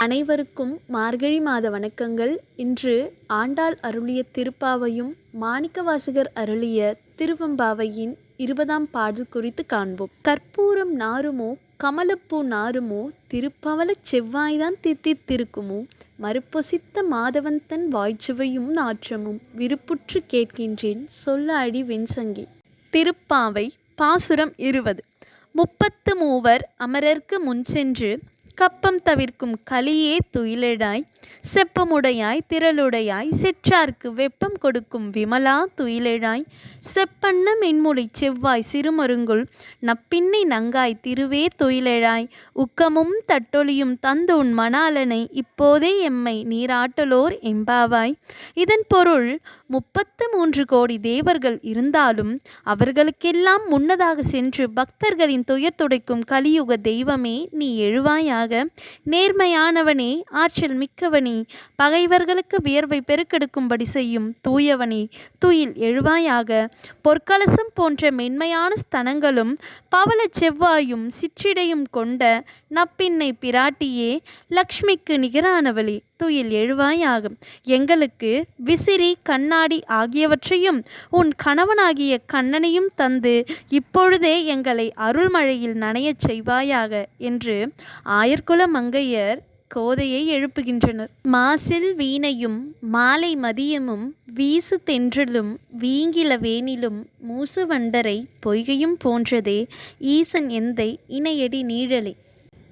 அனைவருக்கும் மார்கழி மாத வணக்கங்கள். இன்று ஆண்டாள் அருளிய திருப்பாவையும் மாணிக்கவாசகர் அருளிய திருவம்பாவையின் இருபதாம் பாடல் குறித்து காண்போம். கற்பூரம் நாருமோ கமலப்பூ நாருமோ திருப்பவள செவ்வாய்தான் தித்தித்திருக்குமோ மறுப்பொசித்த மாதவன்தன் வாய்ச்சுவையும் நாற்றமும் விருப்புற்று கேட்கின்றேன் சொல்ல அடி வெண்சங்கி. திருப்பாவை பாசுரம் இருபது. முப்பத்து மூவர் அமரர்க்கு முன் சென்று கப்பம் தவிர்க்கும் கலியே துயிலெழாய் செப்பமுடையாய் திரளுடையாய் செற்றார்க்கு வெப்பம் கொடுக்கும் விமலா துயிலெழாய் செப்பண்ண மென்மொழி செவ்வாய் சிறுமருங்குள் நப்பின்னை நங்காய் திருவே துயிலெழாய் உக்கமும் தட்டொலியும் தந்து உன் மணாலனை இப்போதே எம்மை நீராட்டலோர் எம்பாவாய். இதன் பொருள் முப்பத்து மூன்று கோடி தேவர்கள் இருந்தாலும் அவர்களுக்கெல்லாம் முன்னதாக சென்று பக்தர்களின் துயர் துடைக்கும் கலியுக தெய்வமே நீ எழுவாயாக. நேர்மையானவனே ஆற்றல் மிக்கவனே பகைவர்களுக்கு வியர்வை பெருக்கெடுக்கும்படி செய்யும் தூயவனே துயில் எழுவாயாக. பொற்கலசம் போன்ற மென்மையான ஸ்தனங்களும் பவளச் செவ்வாயும் சிற்றிடையும் கொண்ட நப்பின்னை பிராட்டியே லக்ஷ்மிக்கு நிகரானவளே துயில் எழுவாயாகும் எங்களுக்கு விசிறி கண்ணாடி ஆகியவற்றையும் உன் கணவனாகிய கண்ணனையும் தந்து இப்பொழுதே எங்களை அருள்மழையில் நனையச் செய்வாயாக என்று ஆயர்குல மங்கையர் கோதையை எழுப்புகின்றனர். மாசில் வீணையும் மாலை மதியமும் வீசு தென்றலும் வீங்கில வேனிலும் மூசு வண்டரை பொய்கையும் போன்றதே ஈசன் எந்தை இணையடி நீழலே.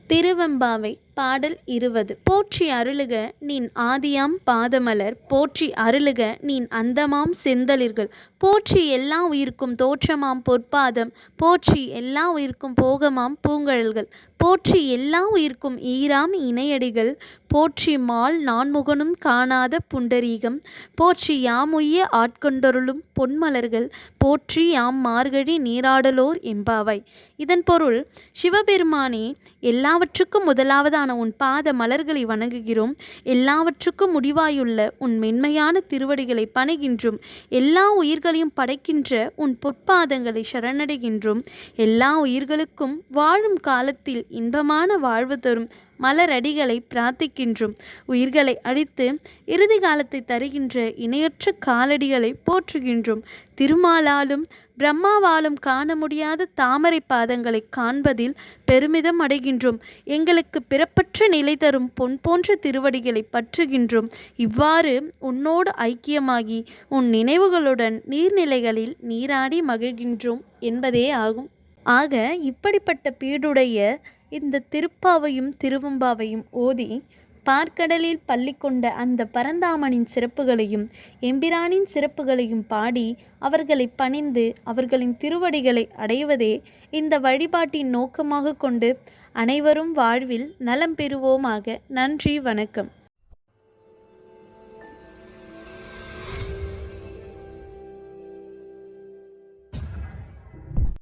திருவெம்பாவை பாடல் இருபது. போற்றி அருளுக நீன் ஆதியாம் பாதமலர். போற்றி அருளுக நீன் அந்தமாம் செந்தளிர்கள். போற்றி எல்லா உயிர்க்கும் தோற்றமாம் பொற்பாதம். போற்றி எல்லா உயிர்க்கும் போகமாம் பூங்கழல்கள். போற்றி எல்லா உயிர்க்கும் ஈராம் இணையடிகள். போற்றி மால் நான்முகனும் காணாத புண்டரீகம். போற்றி யாமுய்ய ஆட்கொண்டருளும் பொன்மலர்கள். போற்றி யாம் மார்கழி நீராடலோர் எம்பாவாய் இதன் பொருள் சிவபெருமானே எல்லாவற்றுக்கும் முதலாவதான உன் பாத மலர்களை வணங்குகிறோம். எல்லாவற்றுக்கும் முடிவாயுள்ள உன் மென்மையான திருவடிகளை பணிகின்றோம். எல்லா உயிர்களையும் படைக்கின்ற உன் பொற்பாதங்களை சரணடைகின்றோம். எல்லா உயிர்களுக்கும் வாழும் காலத்தில் இன்பமான வாழ்வு தரும். மலரடிகளை பிரார்த்திக்கின்றோம். உயிர்களை அழித்து இறுதி காலத்தை தருகின்ற இணையற்ற காலடிகளை போற்றுகின்றோம். திருமாலாலும் பிரம்மாவாலும் காண முடியாத தாமரை பாதங்களை காண்பதில் பெருமிதம் அடைகின்றோம். எங்களுக்கு பிறப்பற்ற நிலை தரும் பொன் போன்ற திருவடிகளை பற்றுகின்றோம். இவ்வாறு உன்னோடு ஐக்கியமாகி உன் நினைவுகளுடன் நீர்நிலைகளில் நீராடி மகிழ்கின்றோம் என்பதே ஆகும். ஆக இப்படிப்பட்ட பீடுடைய இந்த திருப்பாவையும் திருவம்பாவையும் ஓதி பார்க்கடலில் பள்ளி கொண்ட அந்த பரந்தாமனின் சிறப்புகளையும் எம்பிரானின் சிறப்புகளையும் பாடி அவர்களை பணிந்து அவர்களின் திருவடிகளை அடைவதே இந்த வழிபாட்டின் நோக்கமாக கொண்டு அனைவரும் வாழ்வில் நலம் பெறுவோமாக. நன்றி வணக்கம்.